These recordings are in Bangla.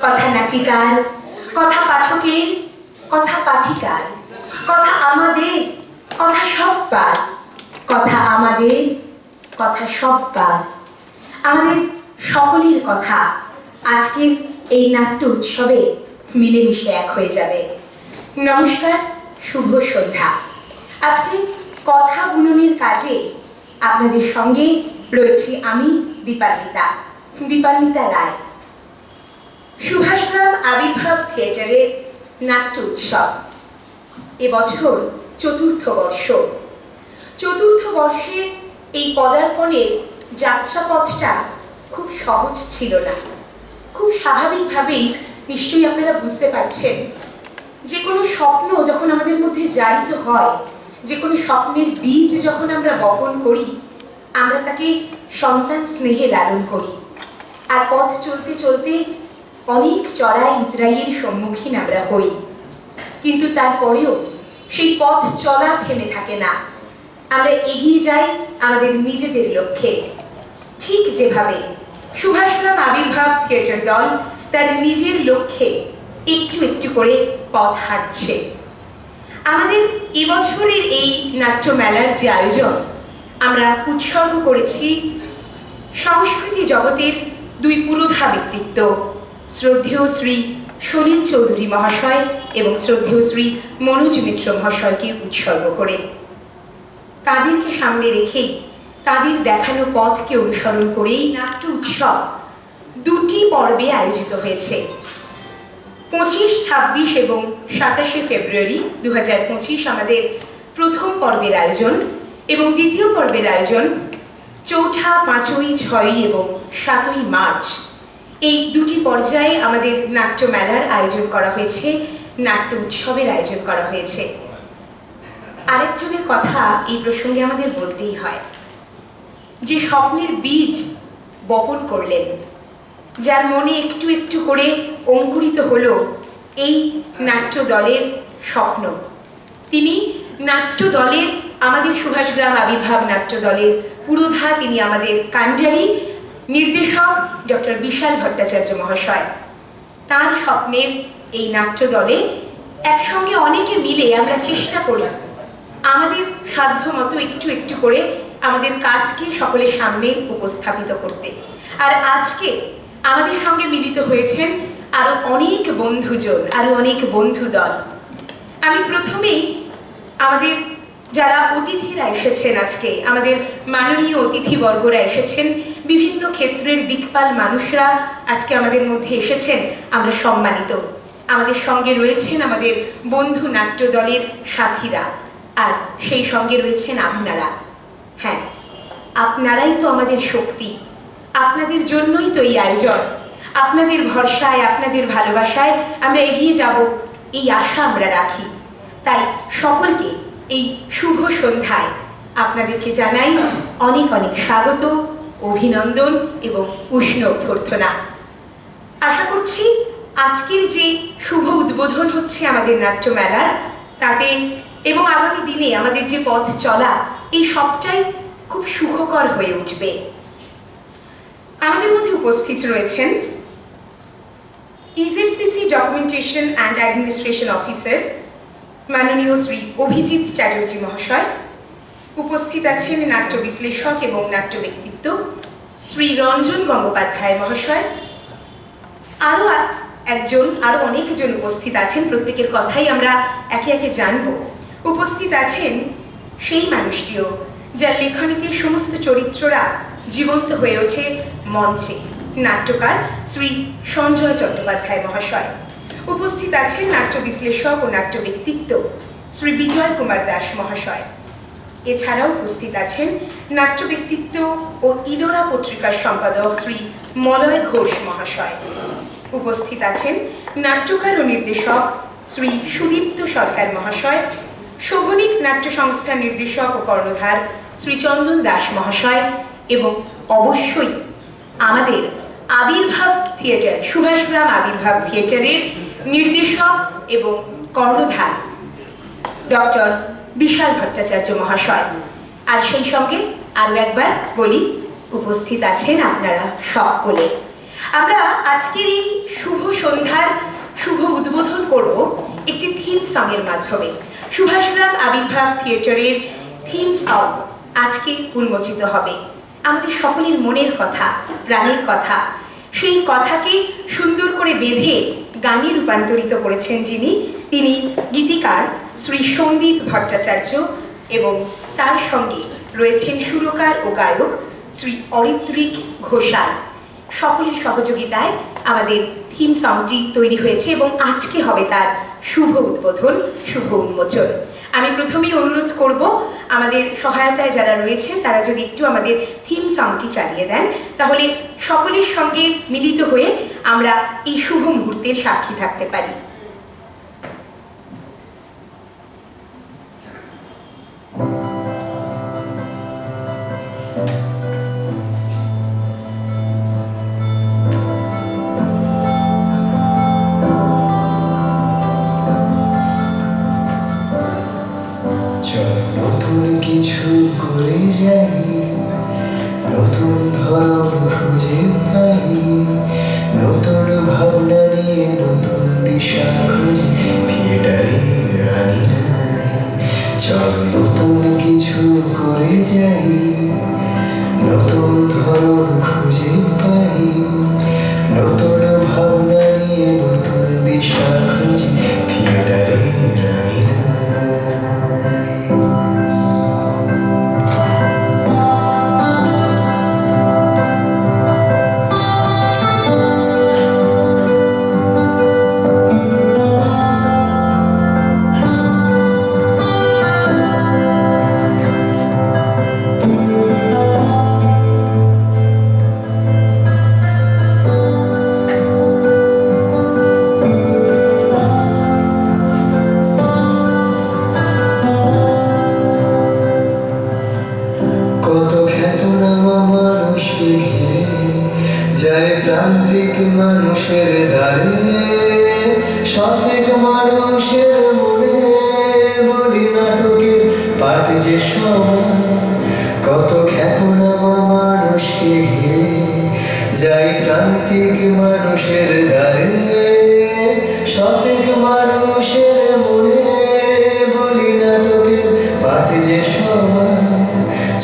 কথা কথা পাঠকের, কথা পাঠিকার কথা আমাদের, কথা সব্বার, কথা আমাদের, কথা সব্বার। আমাদের সকলের কথা আজকের এই নাট্য উৎসবে মিলেমিশে এক হয়ে যাবে। নমস্কার, শুভ সন্ধ্যা। আজকে কথা বুননের কাজে আপনাদের সঙ্গে রয়েছি আমি দীপান্বিতা দীপান্বিতা রায়। সুভাষগ্রাম আবির্ভাব থিয়েটারের নাট্য উৎসব, এবছর চতুর্থ বর্ষ। চতুর্থ বর্ষের এই পদার্পণের যাত্রাপথটা খুব সহজ ছিল না। খুব স্বাভাবিকভাবেই নিশ্চয়ই আপনারা বুঝতে পারছেন যে কোনো স্বপ্ন যখন আমাদের মধ্যে জারিত হয় যে কোনো স্বপ্নের বীজ যখন আমরা বপন করি, আমরা তাকে সন্তান স্নেহে লালন করি। আর পথ চলতে চলতে অনেক চড়াই উতরাইয়ের সম্মুখীন আমরা হই। কিন্তু তারপরেও সেই পথ চলা থেমে থাকে না। আমরা এগিয়ে যাই আমাদের নিজেদের লক্ষ্যে। ঠিক যেভাবে সুভাষগ্রাম আবির্ভাব থিয়েটার দল তার নিজের লক্ষ্যে একটু একটু করে পথ হাঁটছে। আমাদের এবছরের এই নাট্য মেলার যে আয়োজন, আমরা উৎসর্গ করেছি সংস্কৃতি জগতের দুই পুরোধা ব্যক্তিত্ব, শ্রদ্ধেয় শ্রী সলিল চৌধুরী মহাশয় এবং শ্রদ্ধেয় শ্রী মনোজ মিত্র মহাশয়কে উৎসর্গ করে। তাদেরকে সামনে রেখেই তাদের দেখানো পথকে অনুসরণ করেই নাট্য উৎসব দুটি পর্বে আয়োজিত হয়েছে। পঁচিশ, ছাব্বিশ এবং সাতাশে ফেব্রুয়ারি দু পঁচিশ আমাদের প্রথম পর্বের আয়োজন এবং দ্বিতীয় পর্বের আয়োজন চৌঠা, পাঁচই, ছয়ই এবং সাতই মার্চ। এই দুটি পর্যায়ে আমাদের নাট্য মেলার আয়োজন করা হয়েছে, নাট্য উৎসবের আয়োজন করা হয়েছে। আরেকজনের কথা এই প্রসঙ্গে আমাদের বলতেই হয়। যে স্বপ্নের বীজ বপন করলেন, যার মনে একটু একটু করে অঙ্কুরিত হলো এই নাট্য দলের স্বপ্ন। তিনি নাট্য দলের আমাদের সুভাষগ্রাম আবির্ভাব নাট্য দলের পুরোধা, তিনি আমাদের কান্ডারি নির্দেশক ডক্টর বিশাল ভট্টাচার্য মহাশয়। তার স্বপ্নের এই নাট্য দলে একসঙ্গে অনেকে মিলে আমরা চেষ্টা করি, আমাদের সাধ্য মতো একটু একটু করে আমাদের কাজকে সকলের সামনে উপস্থাপিত করতে। আর আজকে আমাদের সঙ্গে মিলিত হয়েছেন আরও অনেক বন্ধুজন, আরও অনেক বন্ধু দল আমি প্রথমেই আমাদের যারা অতিথিরা এসেছেন আজকে, আমাদের মাননীয় অতিথিবর্গরা এসেছেন, বিভিন্ন ক্ষেত্রের দিকপাল মানুষরা আজকে আমাদের মধ্যে এসেছেন, আমরা সম্মানিত। আমাদের সঙ্গে রয়েছেন আমাদের বন্ধু নাট্য দলের সাথীরা, আর সেই সঙ্গে রয়েছেন আপনারা। হ্যাঁ আপনারাই তো আমাদের শক্তি। আপনাদের জন্যই তো এই আয়োজন। আপনাদের ভরসায়, আপনাদের ভালোবাসায় আমরা এগিয়ে যাব, এই আশা আমরা রাখি। তাই সকলকে এই শুভ সন্ধ্যায় আপনাদেরকে জানাই অনেক অনেক স্বাগত, অভিনন্দন এবং উষ্ণ অভ্যর্থনা। আশা করছি আজকের যে শুভ উদ্বোধন হচ্ছে আমাদের নাট্য মেলার, তাতে এবং আগামী দিনে আমাদের যে পথ চলা, এই সবটাই খুব সুখকর হয়ে উঠবে। আমাদের মধ্যে উপস্থিত রয়েছেন EJCC documentation and administration officer মাননীয় শ্রী অভিজিৎ চ্যাটার্জি মহাশয়, উপস্থিত আছেন নাট্য বিশ্লেষক এবং নাট্য ব্যক্তিত্ব, শ্রী রঞ্জন গঙ্গোপাধ্যায় মহাশয়। আরও একজন, আরও অনেকজন উপস্থিত আছেন, প্রত্যেকের কথাই আমরা একে একে জানব। উপস্থিত আছেন সেই মানুষটিও, যার লেখনীতে সমস্ত চরিত্ররা জীবন্ত হয়ে ওঠে মঞ্চে। নাট্যকার শ্রী সঞ্জয় চট্টোপাধ্যায় মহাশয়। উপস্থিত আছেন নাট্য বিশ্লেষক ও নাট্য ব্যক্তিত্ব শ্রী বিজয় কুমার দাস মহাশয়। এছাড়াও উপস্থিত আছেন নাট্য ব্যক্তিত্ব ও ইলোরা পত্রিকার সম্পাদক শ্রী মলয় ঘোষ মহাশয়। উপস্থিত আছেন নাট্যকার ও নির্দেশক শ্রী সুদীপ্ত সরকার মহাশয়, শোভনিক নাট্য সংস্থার নির্দেশক ও কর্ণধার শ্রী চন্দন দাস মহাশয় এবং অবশ্যই আমাদের আবির্ভাব থিয়েটার সুভাষগ্রাম আবির্ভাব থিয়েটারের নির্দেশক এবং কর্ণধার ডক্টর বিশাল ভট্টাচার্য মহাশয়। আর সেই সঙ্গে আরও একবার বলি, উপস্থিত আছেন আপনারা সকলে। আমরা আজকের এই শুভ সন্ধ্যার শুভ উদ্বোধন করব একটি থিম সঙের মাধ্যমে। সুভাষগ্রাম আবির্ভাব থিয়েটারের থিম সং আজকে উন্মোচিত হবে। আমাদের সকলের মনের কথা, প্রাণের কথা। সেই কথাকে সুন্দর করে বেঁধে গানে রূপান্তরিত করেছেন যিনি। তিনি গীতিকার শ্রী সন্দীপ ভট্টাচার্য এবং তার সঙ্গে রয়েছেন সুরকার ও গায়ক শ্রী অরিত্রিক ঘোষাল। সকলের সহযোগিতায় আমাদের থিম সংটি তৈরি হয়েছে এবং আজকে হবে তার শুভ উদ্বোধন, শুভ উন্মোচন। আমি প্রথমেই অনুরোধ করব আমাদের সহায়তায় যারা রয়েছেন তারা যদি একটু আমাদের থিম সংটি চালিয়ে দেন, তাহলে সকলের সঙ্গে মিলিত হয়ে আমরা এই শুভ মুহূর্তের সাক্ষী থাকতে পারি। মানুষের দ্বারে সঠিক মানুষের মনে বলি নাটকের পাঠ যে সমান,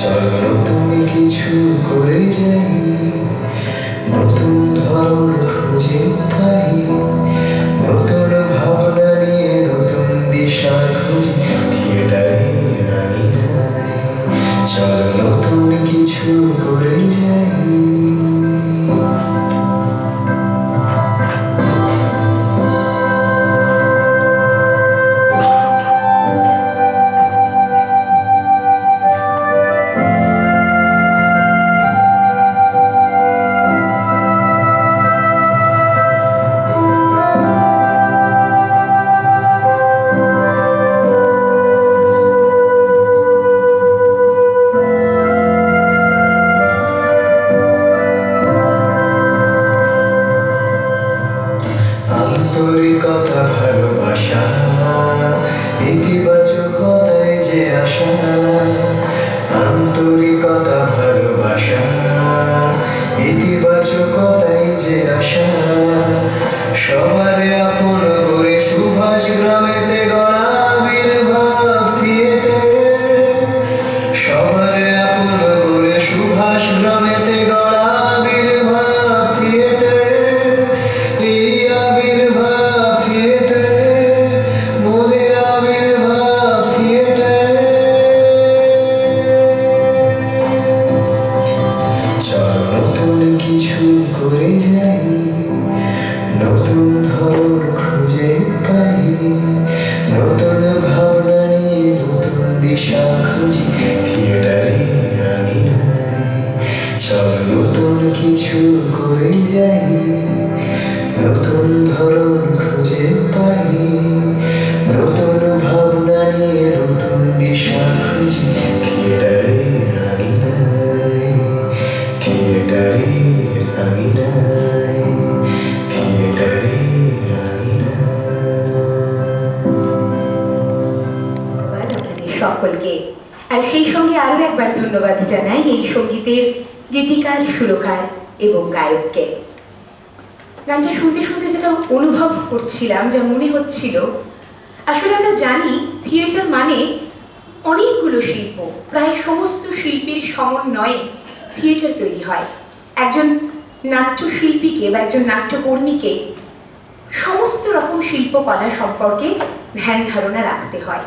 চলো তুমি কিছু করে যাই, নতুন ধরন খুঁজে পাই, নতুন ভাবনা নিয়ে নতুন দিশা খুঁজে, থিয়েটারে রানী নাই, চলো নতুন কিছু আর সেই সঙ্গে আরও একবার ধন্যবাদ জানাই এই সঙ্গীতের গীতিকার, সুরকার এবং গায়ককে। গানটা শুনতে শুনতে যেটা অনুভব করছিলাম, যা মনে হচ্ছিল, আসলে আমরা জানি থিয়েটার মানে অনেকগুলো শিল্প, প্রায় সমস্ত শিল্পীর সমন্বয়ে থিয়েটার তৈরি হয়। একজন নাট্যশিল্পীকে বা একজন নাট্যকর্মীকে সমস্ত রকম শিল্পকলা সম্পর্কে ধ্যান ধারণা রাখতে হয়।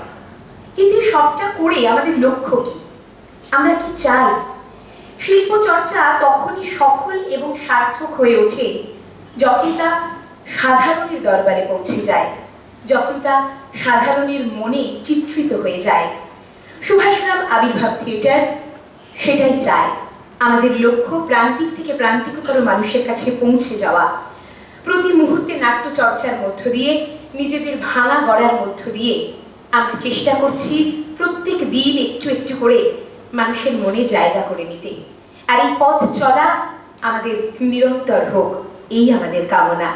কিন্তু এই সবটা করে আমাদের লক্ষ্য কি? আমরা কি চাই? শিল্প চর্চা তখনই সফল এবং সার্থক হয়ে ওঠে যখন তা সাধারণের দরবারে পৌঁছে যায়, যখন তা সাধারণের মনে চিত্রিত হয়ে যায়। সুভাষগ্রাম আবির্ভাব থিয়েটার, সেটাই চায় আমাদের লক্ষ্য প্রান্তিক থেকে প্রান্তিকতর মানুষের কাছে পৌঁছে যাওয়া। প্রতি মুহূর্তে নাট্য চর্চার মধ্য দিয়ে, নিজেদের ভাঙা গড়ার মধ্য দিয়ে আমরা চেষ্টা করছি প্রত্যেক দিন একটু একটু করে মানুষের মনে জায়গা করে নিতে। আর এই পথ চলা আমাদের নিরন্তর হোক, এই আমাদের কামনা।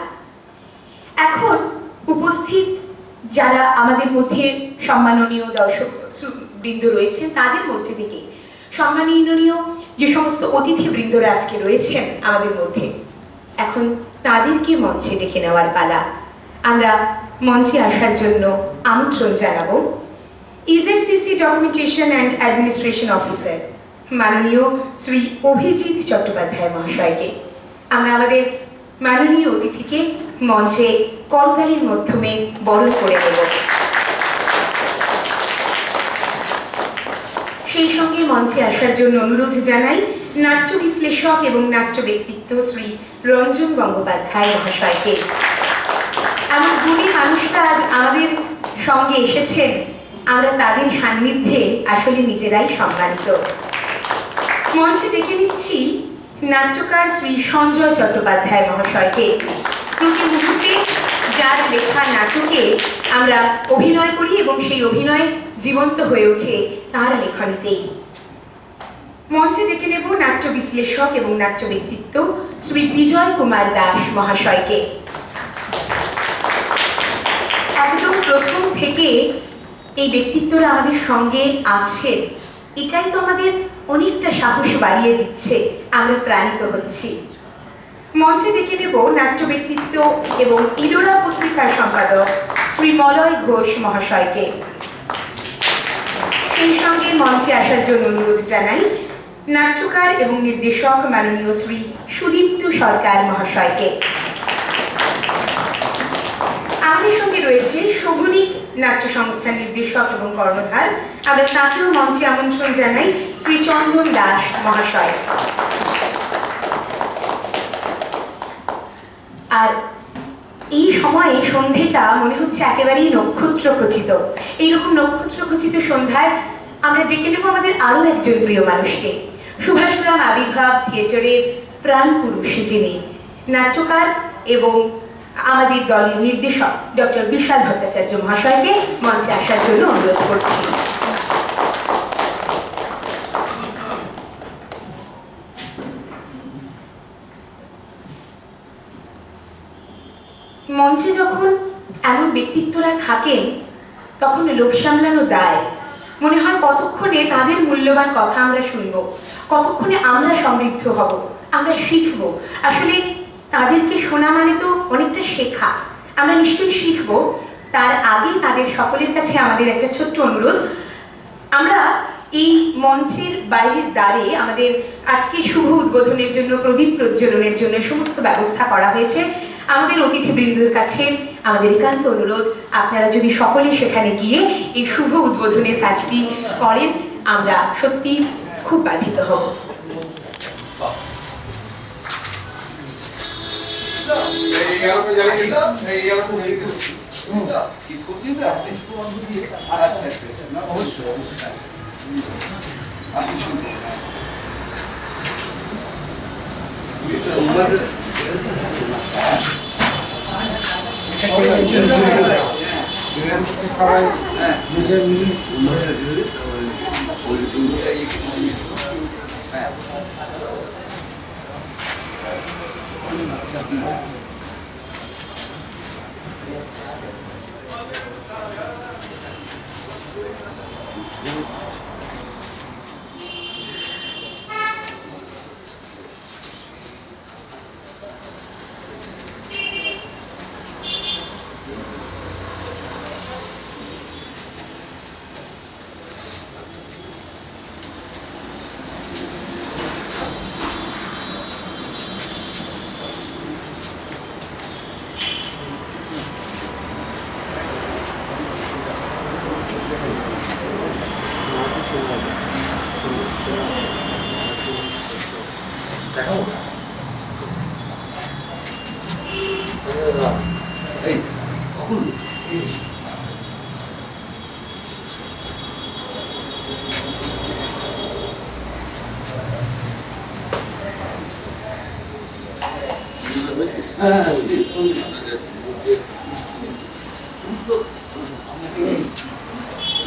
এখন উপস্থিত যারা আমাদের মধ্যে সম্মাননীয় দর্শক বৃন্দ রয়েছেন, তাদের মধ্যে থেকে সম্মাননীয় যে সমস্ত অতিথিবৃন্দরা আজকে রয়েছেন আমাদের মধ্যে, এখন তাদেরকে মঞ্চে ডেকে নেওয়ার পালা। আমরা মঞ্চে আসার জন্য আমন্ত্রণ জানাব। EJCC documentation and administration officer মাননীয় শ্রী অভিজিৎ চট্টোপাধ্যায় মহাশয়কে। আমরা আমাদের মাননীয় অতিথিকে মঞ্চে করতালির মাধ্যমে বরণ করে দেব সেই সঙ্গে মঞ্চে আসার জন্য অনুরোধ জানাই নাট্য বিশ্লেষক এবং নাট্য ব্যক্তিত্ব শ্রী রঞ্জন গঙ্গোপাধ্যায় মহাশয়কে। আমার গুণী মানুষটা আজ আমাদের সঙ্গে এসেছেন, আমরা তাদের সান্নিধ্যে আসলে নিজেরাই সম্মানিত। মঞ্চে ডেকে নিচ্ছি নাট্যকার শ্রী সঞ্জয় চট্টোপাধ্যায় মহাশয়কে। প্রতি মুহূর্তে যার লেখা নাটকে আমরা অভিনয় করি এবং সেই অভিনয় জীবন্ত হয়ে ওঠে তার লেখনীতেই। মঞ্চে ডেকে নেব নাট্য বিশ্লেষক এবং নাট্য ব্যক্তিত্ব শ্রী বিজয় কুমার দাস মহাশয়কে। প্রথম থেকে এই ব্যক্তিত্বরা আমাদের সঙ্গে আছে, এটাই তো আমাদের অনেকটা সাহস বাড়িয়ে দিচ্ছে, আমরা প্রাণিত হচ্ছি। মঞ্চে ডেকে নেব নাট্য ব্যক্তিত্ব এবং ইলোরা পত্রিকার সম্পাদক শ্রী মলয় ঘোষ মহাশয়কে। সেই সঙ্গে মঞ্চে আসার জন্য অনুরোধ জানাই নাট্যকার এবং নির্দেশক মাননীয় শ্রী সুদীপ্ত সরকার মহাশয়কে। আমাদের সঙ্গে রয়েছে শোভনিক নাট্য সংস্থার নির্দেশক এবং কর্ণধার। আমরা তাকেও মঞ্চে আমন্ত্রণ জানাই শ্রী চন্দন দাস মহাশয়। আর এই সময়ে সন্ধেটা মনে হচ্ছে একেবারেই নক্ষত্র খচিত এইরকম নক্ষত্র খচিত সন্ধ্যায় আমরা ডেকে নেব আমাদের আরও একজন প্রিয় মানুষকে। সুভাষগ্রাম আবির্ভাব থিয়েটারের প্রাণ পুরুষ যিনি নাট্যকার এবং আমাদের দলের নির্দেশক ডক্টর বিশাল ভট্টাচার্য মহাশয়কে মঞ্চে আসার জন্য অনুরোধ করছি। মঞ্চে যখন এমন ব্যক্তিত্বরা থাকেন, তখন লোক সামলানো দায়। মনে হয় কতক্ষণে তাদের মূল্যবান কথা আমরা শুনব, কতক্ষণে আমরা সমৃদ্ধ হব, আমরা শিখব। আসলে তাদেরকে শোনা মানে তো অনেকটা শেখা। আমরা নিশ্চয়ই শিখব। তার আগে তাদের সকলের কাছে আমাদের একটা ছোট্ট অনুরোধ। আমরা এই মঞ্চের বাইরের দ্বারে আমাদের আজকে শুভ উদ্বোধনের জন্য, প্রদীপ প্রজ্বলনের জন্য সমস্ত ব্যবস্থা করা হয়েছে। আমাদের অতিথিবৃন্দর কাছে আমাদের একান্ত অনুরোধ, আপনারা যদি সকলে সেখানে গিয়ে এই শুভ উদ্বোধনের কাজটি করেন, আমরা সত্যি খুব বাধিত হব। সবাই নিজের নিজের হ্যাঁ।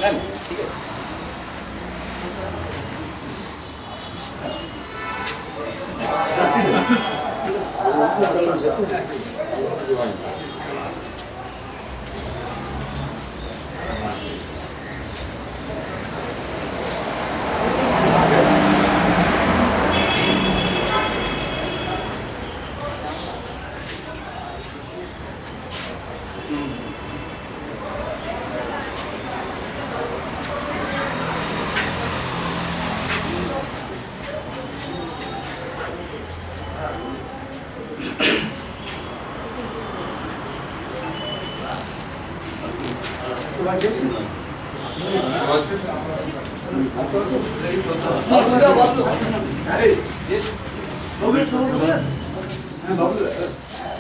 আছে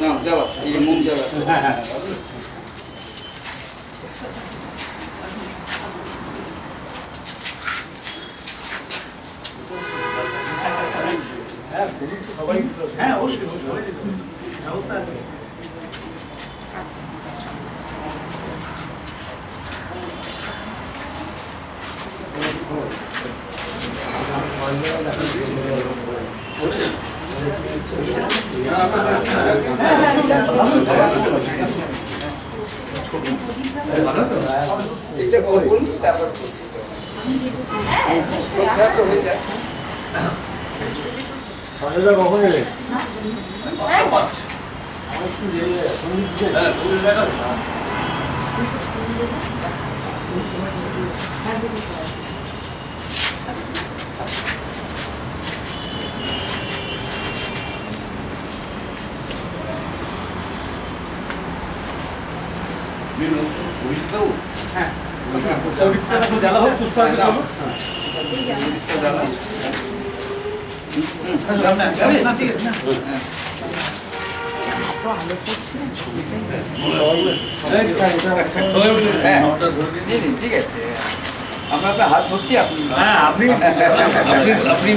না যাওয়া এই যে মোম যাওয়া হ্যাঁ অবশ্যই অবশ্যই ব্যবস্থা আছে? এটা করুন তারপর সব তো হয়ে জ্বালা হোক পুষ্পাকে চলো জ্বালা। হ্যাঁ নিন, নিন, ঠিক আছে আমরা আপনার হাত ধরছি আপনি হ্যাঁ আপনি আপনি আপনি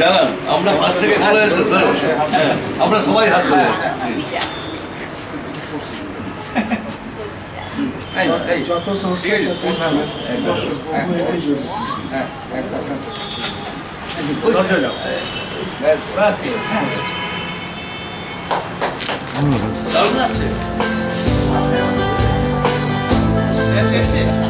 জানান আমরা পাশ থেকে ধরে হ্যাঁ, আমরা সবাই হাত ধরে যত সমস্যা হ্যাঁ, 음. 썰났지? 네, 됐지?